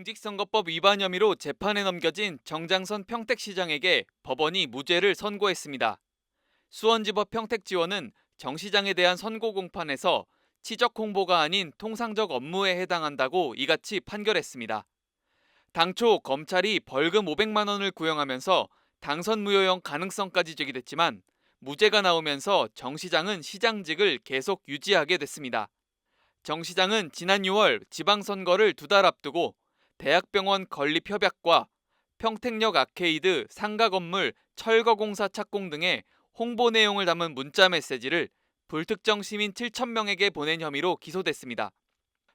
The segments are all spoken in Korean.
공직선거법 위반 혐의로 재판에 넘겨진 정장선 평택시장에게 법원이 무죄를 선고했습니다. 수원지법 평택지원은 정 시장에 대한 선고 공판에서 치적 홍보가 아닌 통상적 업무에 해당한다고 이같이 판결했습니다. 당초 검찰이 벌금 500만 원을 구형하면서 당선 무효형 가능성까지 제기됐지만 무죄가 나오면서 정 시장은 시장직을 계속 유지하게 됐습니다. 정 시장은 지난 6월 지방선거를 두 달 앞두고 대학병원 건립 협약과 평택역 아케이드 상가 건물 철거 공사 착공 등의 홍보 내용을 담은 문자 메시지를 불특정 시민 7천명에게 보낸 혐의로 기소됐습니다.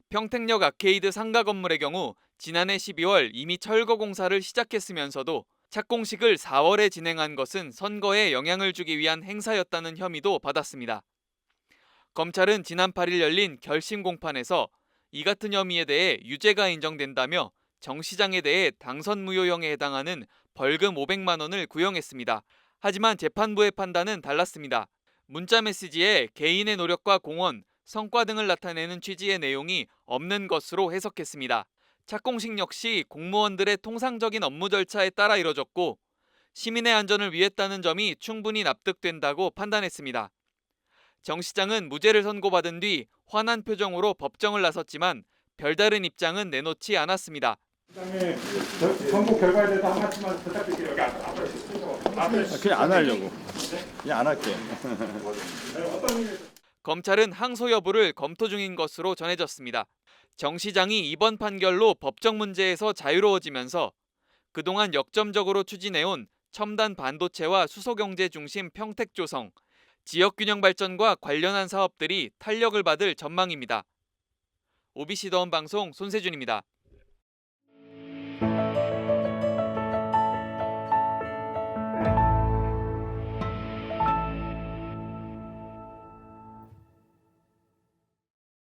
평택역 아케이드 상가 건물의 경우 지난해 12월 이미 철거 공사를 시작했으면서도 착공식을 4월에 진행한 것은 선거에 영향을 주기 위한 행사였다는 혐의도 받았습니다. 검찰은 지난 8일 열린 결심 공판에서 이 같은 혐의에 대해 유죄가 인정된다며 정 시장에 대해 당선 무효형에 해당하는 벌금 500만 원을 구형했습니다. 하지만 재판부의 판단은 달랐습니다. 문자 메시지에 개인의 노력과 공헌, 성과 등을 나타내는 취지의 내용이 없는 것으로 해석했습니다. 착공식 역시 공무원들의 통상적인 업무 절차에 따라 이뤄졌고 시민의 안전을 위했다는 점이 충분히 납득된다고 판단했습니다. 정 시장은 무죄를 선고받은 뒤 환한 표정으로 법정을 나섰지만 별다른 입장은 내놓지 않았습니다. 선거 결과에 대해서 한 말씀만 부탁드릴게요. 여기 앞- 앞으로 시키고 앞에 아, 그냥 안 하려고. 그냥 안 할게. 네, 어떤 의미에서 검찰은 항소 여부를 검토 중인 것으로 전해졌습니다. 정 시장이 이번 판결로 법적 문제에서 자유로워지면서 그동안 역점적으로 추진해온 첨단 반도체와 수소경제 중심 평택 조성, 지역 균형 발전과 관련한 사업들이 탄력을 받을 전망입니다. OBC 더운 방송 손세준입니다.